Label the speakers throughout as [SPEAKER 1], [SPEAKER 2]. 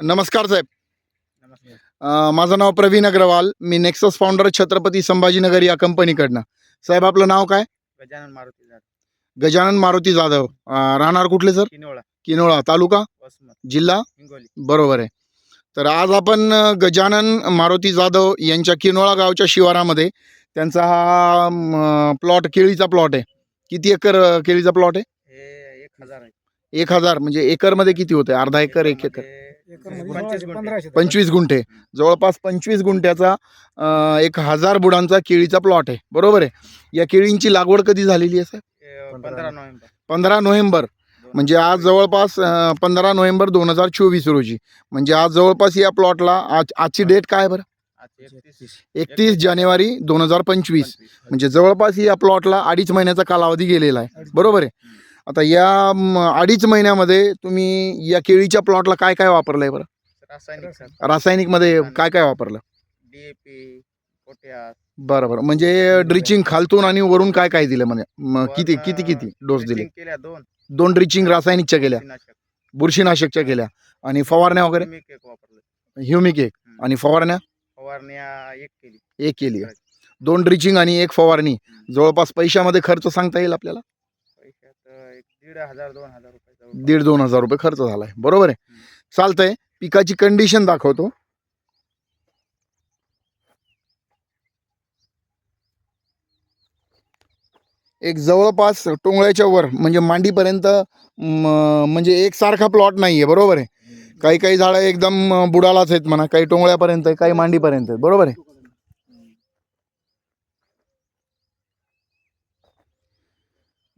[SPEAKER 1] नमस्कार साहेब. अ, माझं नाव प्रवीण अग्रवाल. मी नेक्सस फाउंडर छत्रपती संभाजीनगर या कंपनीकडनं. साहेब आपलं नाव काय?
[SPEAKER 2] गजानन मारुती जात
[SPEAKER 1] गजानन मारुती जाधव. अ, राहणार कुठले सर?
[SPEAKER 2] किनोळा.
[SPEAKER 1] किनोळा तालुका?
[SPEAKER 2] वसमत.
[SPEAKER 1] जिल्हा?
[SPEAKER 2] हिंगोली.
[SPEAKER 1] बरोबर आहे. तर आज आपण अ, गजानन मारुती जाधव यांच्या किनोळा गावच्या शिवारामध्ये त्यांचा हा प्लॉट केळीचा प्लॉट आहे. किती एकर अ, केळीचा प्लॉट आहे?
[SPEAKER 2] हे एक हजार आहे.
[SPEAKER 1] एक हजार म्हणजे एकरमध्ये किती होते अर्धा एकर एक एकर.
[SPEAKER 2] पंचवीस गुंठे.
[SPEAKER 1] पंचवीस गुंठे. जवळपास पंचवीस गुंठ्याचा एक हजार बुडांचा केळीचा प्लॉट आहे. बरोबर आहे? या केळींची लागवड कधी झालेली आहे सर?
[SPEAKER 2] पंधरा नोव्हेंबर.
[SPEAKER 1] म्हणजे आज जवळपास पंधरा नोव्हेंबर दोन हजार चोवीस रोजी. म्हणजे आज जवळपास या प्लॉटला आज आजची डेट काय आहे बरं?
[SPEAKER 2] एकतीस.
[SPEAKER 1] जानेवारी दोन हजार पंचवीस. म्हणजे जवळपास या प्लॉटला अडीच महिन्याचा कालावधी गेलेला आहे. बरोबर आहे? आता या अडीच महिन्यामध्ये तुम्ही या केळीच्या प्लॉटला काय काय वापरलंय बरं?
[SPEAKER 2] रासायनिक खत.
[SPEAKER 1] रासायनिकमध्ये काय काय वापरलं?
[SPEAKER 2] पोटॅश.
[SPEAKER 1] बरं बरं म्हणजे ड्रिचिंग खालतून आणि वरून काय काय दिलं म्हणजे म, किती किती किती डोस दिले?
[SPEAKER 2] ड्रिचिंग केल्या दोन.
[SPEAKER 1] दोन ड्रिचिंग रासायनिकच्या केल्या?
[SPEAKER 2] बुरशीनाशक.
[SPEAKER 1] बुरशीनाशकच्या केल्या? आणि फवारण्या वगैरे?
[SPEAKER 2] मी केक वापरलं.
[SPEAKER 1] ह्युमिक एक. आणि फवारण्या?
[SPEAKER 2] फवारण्या एक केली.
[SPEAKER 1] एक केली. दोन ड्रिचिंग आणि एक फवारणी. जवळपास पैशामध्ये खर्च सांगता येईल आपल्याला?
[SPEAKER 2] दीड हजार दोन हजार रुपये जवळपास.
[SPEAKER 1] दीड दोन हजार रुपये खर्च झालाय. बरोबर आहे. चालतंय. पिकाची कंडिशन दाखवतो. एक जवळपास टोंगळ्याच्या वर म्हणजे मांडीपर्यंत म्हणजे एकसारखा प्लॉट नाहीये. बरोबर आहे? काही काही झाडं एकदम बुडालाच आहेत म्हणा. काही टोंगळ्यापर्यंत आहे काही मांडीपर्यंत आहेत बरोबर आहे?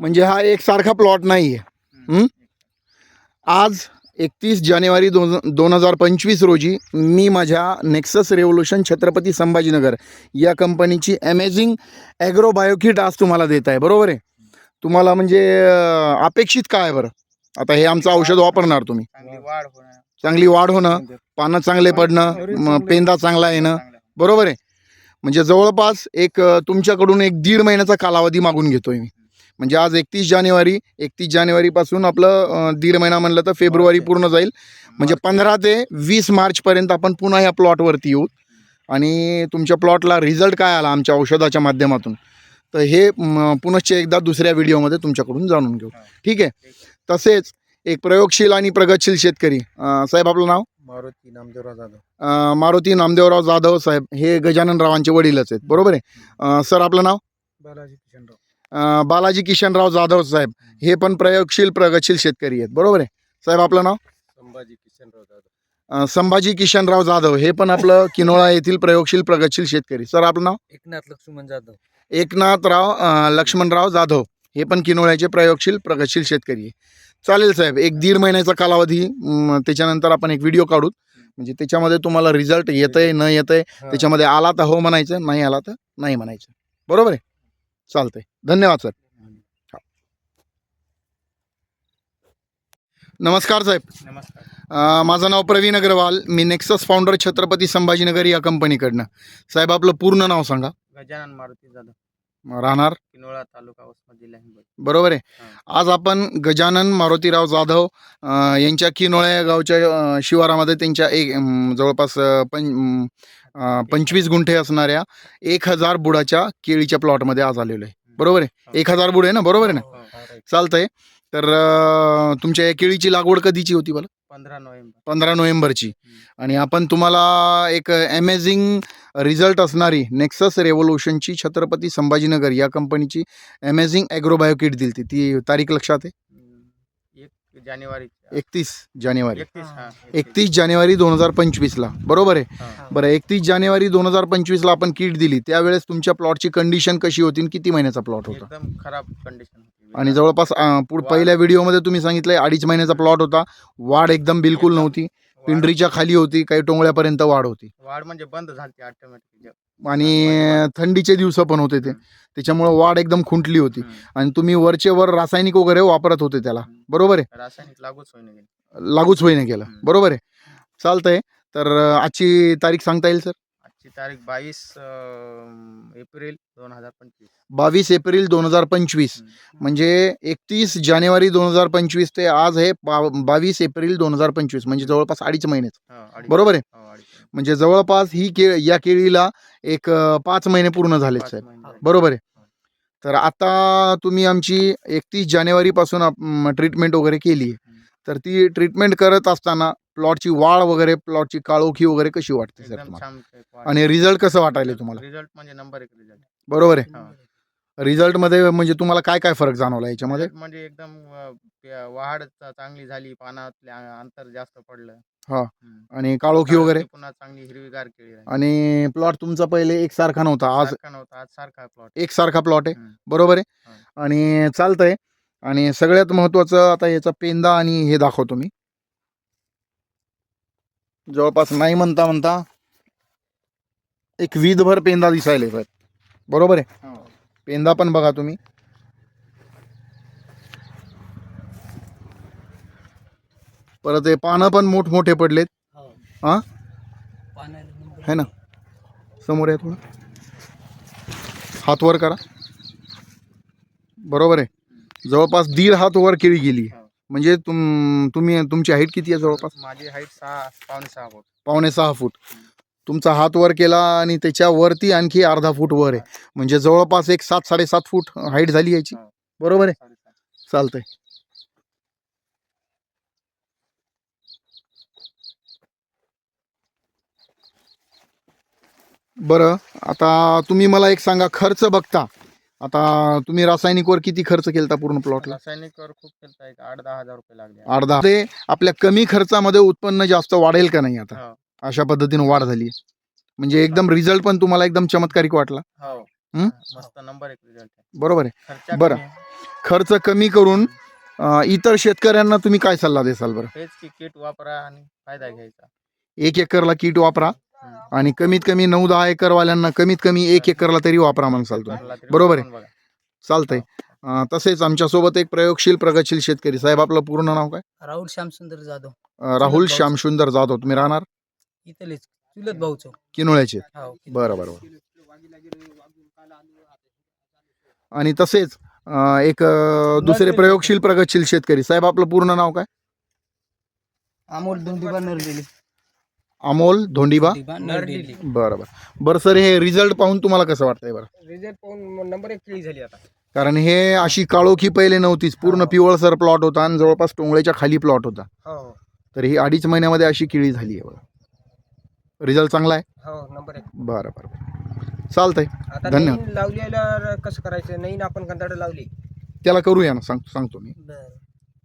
[SPEAKER 1] म्हणजे हा एकसारखा प्लॉट नाहीये. हम्म? आज एकतीस जानेवारी दोन दोन हजार पंचवीस रोजी मी माझ्या नेक्सस रेव्होल्युशन छत्रपती संभाजीनगर या कंपनीची अमेझिंग ॲग्रो बायोकिट आज तुम्हाला देत आहे. बरोबर आहे? तुम्हाला म्हणजे अपेक्षित काय आहे बरं? आता हे आमचं औषध वापरणार तुम्ही.
[SPEAKER 2] चांगली वाढ होणं.
[SPEAKER 1] चांगली वाढ होणं पानं चांगले पडणं पेंदा चांगला येणं. बरोबर आहे? म्हणजे जवळपास एक तुमच्याकडून एक दीड महिन्याचा कालावधी मागून घेतोय मी. म्हणजे आज एकतीस जानेवारी एकतीस जानेवारीपासून आपलं दीड महिना म्हणलं तर फेब्रुवारी पूर्ण जाईल. म्हणजे पंधरा ते वीस मार्चपर्यंत आपण पुन्हा या प्लॉटवरती येऊ. आणि तुमच्या प्लॉटला रिझल्ट काय आला आमच्या औषधाच्या माध्यमातून? तर हे पुनश्च एकदा दुसऱ्या व्हिडिओमध्ये तुमच्याकडून जाणून घेऊ. ठीक आहे. तसेच एक प्रयोगशील आणि प्रगतशील शेतकरी. साहेब आपलं नाव?
[SPEAKER 2] मारुती नामदेवराव जाधव.
[SPEAKER 1] मारुती नामदेवराव जाधव साहेब. हे गजाननरावांचे वडीलच आहेत. बरोबर आहे? सर आपलं नाव?
[SPEAKER 2] बालाजी किशनराव
[SPEAKER 1] बालाजी किशनराव जाधव साहेब हे पण प्रयोगशील प्रगतशील शेतकरी आहेत. बरोबर आहे? साहेब आपलं नाव?
[SPEAKER 2] संभाजी किशनराव जाधव.
[SPEAKER 1] संभाजी किशनराव जाधव हे पण आपलं किनोळा येथील प्रयोगशील प्रगतशील शेतकरी. सर आपलं नाव?
[SPEAKER 2] एकनाथ लक्ष्मण जाधव.
[SPEAKER 1] एकनाथराव लक्ष्मणराव जाधव हे पण किनोळ्याचे प्रयोगशील प्रगतशील शेतकरी आहे चालेल साहेब एक दीड महिन्याचा कालावधी त्याच्यानंतर आपण एक व्हिडिओ काढू. म्हणजे त्याच्यामध्ये तुम्हाला रिझल्ट येतंय न येतंय त्याच्यामध्ये आला तर हो म्हणायचं नाही आला तर नाही म्हणायचं. बरोबर आहे? चालतंय. धन्यवाद सर. नमस्कार साहेब.
[SPEAKER 2] नमस्कार.
[SPEAKER 1] माझं नाव प्रवीण अग्रवाल. मी नेक्सस फाउंडर छत्रपती संभाजीनगर या कंपनीकडनं. साहेब आपलं पूर्ण नाव सांगा.
[SPEAKER 2] गजानन मारुती जाधव.
[SPEAKER 1] राहणार?
[SPEAKER 2] किनोळा तालुका वसमत जिल्हा
[SPEAKER 1] बरोबर आहे. आज आपण गजानन मारुतीराव जाधव यांच्या किनोळ्या या गावच्या शिवारामध्ये त्यांच्या एक जवळपास अं, पं अं, अं, पंचवीस गुंठे असणाऱ्या एक हजार बुडाच्या केळीच्या प्लॉटमध्ये आज आलेलो आहे. बरोबर आहे? एक हजार बुड आहे ना? बरोबर आहे ना? चालतंय. तर तुमच्या या केळीची लागवड कधीची होती मला
[SPEAKER 2] पंधरा नोव्हेंबर.
[SPEAKER 1] पंधरा नोव्हेंबरची. आणि आपण तुम्हाला एक अमेझिंग रिझल्ट असणारी नेक्सस रेव्होल्युशनची छत्रपती संभाजीनगर या कंपनीची अमेझिंग ॲग्रोबायो किट दिली ती तारीख लक्षात आहे?
[SPEAKER 2] जानेवारी
[SPEAKER 1] एकतीस जानेवारी.
[SPEAKER 2] एकतीस हा
[SPEAKER 1] एकतीस. जानेवारी दोन हजार पंचवीसला. बरोबर आहे?
[SPEAKER 2] हा.
[SPEAKER 1] बरं एकतीस जानेवारी दोन हजार पंचवीसला आपण किट दिली. त्यावेळेस तुमच्या प्लॉटची कंडिशन कशी होती आणि किती महिन्याचा प्लॉट होता?
[SPEAKER 2] एकदम खराब कंडिशन होती.
[SPEAKER 1] आणि जवळपास अं, पुढ पहिल्या व्हिडिओमध्ये तुम्ही सांगितलंय अडीच महिन्याचा प्लॉट होता. वाढ एकदम बिलकुल नव्हती.
[SPEAKER 2] वाढ-
[SPEAKER 1] पिंडरीच्या खाली होती काही टोंगळ्यापर्यंत वाढ होती.
[SPEAKER 2] वाढ म्हणजे बंद झाली ऑटोमॅटिक
[SPEAKER 1] आणि थंडीचे दिवस पण होते ते. त्याच्यामुळे वाढ एकदम खुंटली होती. आणि तुम्ही वरचे वर रासायनिक वगैरे वापरत होते त्याला. बरोबर आहे?
[SPEAKER 2] रासायनिक लागूच होईन गेली.
[SPEAKER 1] लागूच होईना
[SPEAKER 2] हम्म.
[SPEAKER 1] बरोबर आहे? चालतंय. तर अं, आजची तारीख सांगता येईल सर?
[SPEAKER 2] आजची तारीख बावीस एप्रिल दोन हजार पंचवीस.
[SPEAKER 1] बावीस एप्रिल दोन हजार पंचवीस. म्हणजे एकतीस जानेवारी दोन हजार पंचवीस ते आज आहे बा- बावीस एप्रिल दोन हजार पंचवीस. म्हणजे जवळपास अडीच महिनेच. बरोबर आहे? म्हणजे जवळपास ही के या केळीला एक अं, पाच महिने पूर्ण झालेत साहेब. बरोबर आहे. तर आता तुम्ही आमची एकतीस जानेवारीपासून ट्रीटमेंट वगैरे केली आहे. तर ती ट्रीटमेंट करत असताना प्लॉटची वाढ वगैरे प्लॉटची काळोखी वगैरे कशी वाटते सर
[SPEAKER 2] एकदम
[SPEAKER 1] तुम्हाला? आणि रिझल्ट कसं वाटायला तुम्हाला?
[SPEAKER 2] रिझल्ट म्हणजे नंबर एक रिझल्ट.
[SPEAKER 1] बरोबर आहे.
[SPEAKER 2] हा.
[SPEAKER 1] रिझल्टमध्ये म्हणजे तुम्हाला काय काय फरक जाणवला याच्यामध्ये?
[SPEAKER 2] म्हणजे एकदम अं, वाढ चा- चांगली झाली पानातले अं, अंतर जास्त पडलं.
[SPEAKER 1] हा.
[SPEAKER 2] हम्म.
[SPEAKER 1] आणि काळोखी वगैरे?
[SPEAKER 2] काळोखी पुन्हा चांगली हिरवीगार केळी राहिली.
[SPEAKER 1] आणि प्लॉट तुमचा पहिले एकसारखा नव्हता आज
[SPEAKER 2] सारखा नव्हता आज सारखा प्लॉट
[SPEAKER 1] एकसारखा प्लॉट आहे?
[SPEAKER 2] हम्म.
[SPEAKER 1] बरोबर आहे.
[SPEAKER 2] हा.
[SPEAKER 1] आणि चालतंय. आणि सगळ्यात महत्त्वाचं आता याचा पेंदा आणि हे दाखवतो मी. जवळपास नाही म्हणता म्हणता एक वीधभर पेंदा दिसायला बरोबर आहे? पेंदा पण बघा तुम्ही. परत हे पानं पण मोठमोठे पडलेत. हा. है? ना? समोर आहे थोडं. हात वर करा. बरोबर आहे. जवळपास दीड हात वर केळी गेली.
[SPEAKER 2] हो.
[SPEAKER 1] म्हणजे तुम तुम्ही तुमची हाईट किती आहे जवळपास?
[SPEAKER 2] माझी हाईट सहा पावणे सहा फूट.
[SPEAKER 1] पावणे सहा फूट. तुमचा हात वर केला आणि त्याच्यावरती आणखी अर्धा फूट वर आहे. म्हणजे जवळपास एक सात साडेसात फूट हाईट झाली याची. बरोबर आहे. चालतंय. बरं आता तुम्ही मला एक सांगा खर्च बघता. आता तुम्ही रासायनिकवर किती खर्च केलता पूर्ण प्लॉटला
[SPEAKER 2] रासायनिकवर खूप आठ दहा हजार रुपये लागले.
[SPEAKER 1] आठ दहा. ते आपल्या कमी खर्चामध्ये उत्पन्न जास्त वाढेल का नाही आता?
[SPEAKER 2] हो.
[SPEAKER 1] अशा पद्धतीने वाढ झाली म्हणजे एकदम रिझल्ट पण तुम्हाला एकदम चमत्कारिक वाटला
[SPEAKER 2] हो
[SPEAKER 1] हम्म?
[SPEAKER 2] मस्त नंबर एक रिझल्ट आहे
[SPEAKER 1] बरोबर आहे
[SPEAKER 2] खर्चा
[SPEAKER 1] बरं.
[SPEAKER 2] कमी आहे.
[SPEAKER 1] खर्च कमी करून अं, इतर शेतकऱ्यांना तुम्ही काय सल्ला देसाल बरं
[SPEAKER 2] की किट वापरा आणि फायदा घ्यायचा
[SPEAKER 1] एक एकरला किट वापरा
[SPEAKER 2] हम्म.
[SPEAKER 1] आणि कमीत कमी नऊ दहा एकरवाल्यांना कमीत कमी एक एकरला तरी वापरा म्हणसाल तुम्ही
[SPEAKER 2] वापरला तरी
[SPEAKER 1] बरोबर आहे.
[SPEAKER 2] वापरून बघा.
[SPEAKER 1] चालतंय अं, तसेच आमच्यासोबत एक प्रयोगशील प्रगतशील शेतकरी साहेब आपलं पूर्ण नाव काय
[SPEAKER 3] राहुल श्यामसुंदर जाधव
[SPEAKER 1] अं, राहुल. श्यामसुंदर जाधव तुम्ही राहणार
[SPEAKER 3] इथलेच चुलत भाऊचं
[SPEAKER 1] किनोळ्याचे.
[SPEAKER 3] हो
[SPEAKER 1] बरं बरं बरं आणि तसेच अं, एक अं, दुसरे प्रयोगशील प्रगतशील शेतकरी. साहेब आपलं पूर्ण नाव काय?
[SPEAKER 3] अमोल धुंडीबा नरलेली
[SPEAKER 1] अमोल धोंडीबा?
[SPEAKER 3] नरडेली.
[SPEAKER 1] बरं बरं बरं सर हे रिझल्ट पाहून तुम्हाला कसं वाटतंय बरं?
[SPEAKER 2] रिझल्ट पाहून नंबर एक केळी झाली आता.
[SPEAKER 1] कारण हे अशी काळोखी पहिले नव्हतीच. पूर्ण
[SPEAKER 2] हो.
[SPEAKER 1] पिवळसर प्लॉट होता आणि जवळपास टोंगळ्याच्या खाली प्लॉट होता.
[SPEAKER 2] हो.
[SPEAKER 1] तर ही अडीच महिन्यामध्ये अशी केळी झाली आहे बघा. रिझल्ट चांगला आहे?
[SPEAKER 2] हो नंबर एक.
[SPEAKER 1] बरं बरं बरं. चालतंय.
[SPEAKER 2] आता
[SPEAKER 1] धन्यवाद.
[SPEAKER 2] नवीन लावलेलं कसं करायचं? नवीन आपण कंदाड लावली.
[SPEAKER 1] त्याला करूया ना सांग सांगतो मी.
[SPEAKER 3] बरं.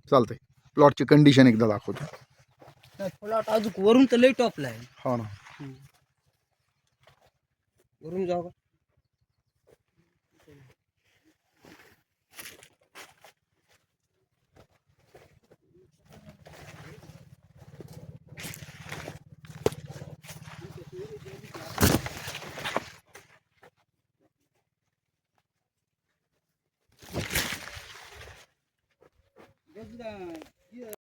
[SPEAKER 1] चालतंय. प्लॉटची कंडिशन एकदा दाखवतो.
[SPEAKER 3] प्लॉट अजून वरून तर लई टॉपला आहे.
[SPEAKER 1] हो ना.
[SPEAKER 2] वरून जाऊ का? தான்